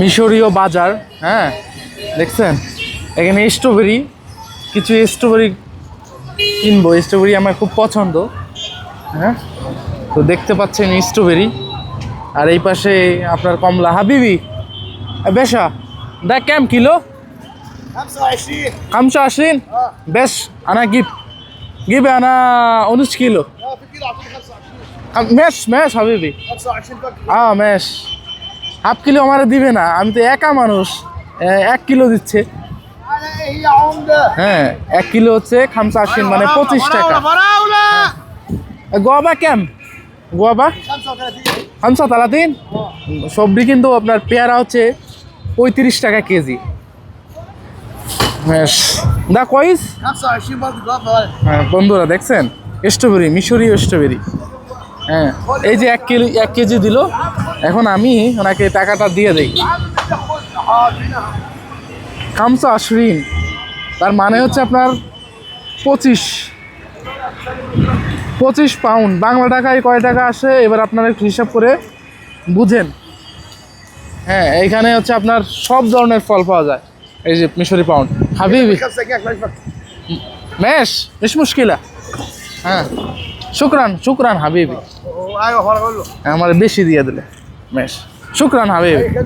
মিশরীয় বাজার হ্যাঁ দেখছেন? এখানে স্ট্রবেরি কিছু স্ট্রবেরি কিনবো। স্ট্রবেরি আমার খুব পছন্দ হ্যাঁ? তো দেখতে পাচ্ছেন স্ট্রবেরি আর এই পাশে আপনার কমলা। হাবিবি বেশা দেখ ক্যাম কিলো? খামশো আশিন বেশ আনা গিপ গিপ আনা উনিশ কিলো। মেশ মেশ হাবিবি। হ্যাঁ মেশ। হাফ কিলো আমার দিবে না আমি তো একা মানুষ এক কিলো দিচ্ছে। হ্যাঁ এক কিলো হচ্ছে খামসা আসেন মানে পঁচিশ টাকা। হ্যাঁ। গোয়াবা কেম? গোয়াবা? খামসা তালাতিন সবজি কিন্তু আপনার পেয়ারা হচ্ছে পঁয়ত্রিশ টাকা কেজি। দা কইস? হ্যাঁ, বন্ধুরা দেখছেন? স্ট্রবেরি মিশরীয় স্ট্রবেরি। হ্যাঁ এই যে এক এক কেজি দিল। এখন আমি ওনাকে টাকাটা দিয়ে দিই। খামসা আশরিন। তার মানে হচ্ছে আপনার পঁচিশ পঁচিশ পাউন্ড বাংলা টাকায় কয় টাকা আসে? এবার আপনারা একটু হিসাব করে বুঝেন। হ্যাঁ এইখানে হচ্ছে আপনার সব ধরনের ফল পাওয়া যায়। এই যে মিশরি পাউন্ড হাবিবি। মেশ বেশ মুশকিলা হ্যাঁ শুক্রান শুক্রান হাবিবি। হ্যাঁ, আমার বেশি দিয়ে দিলে। ماشي. شكرا حبيبي.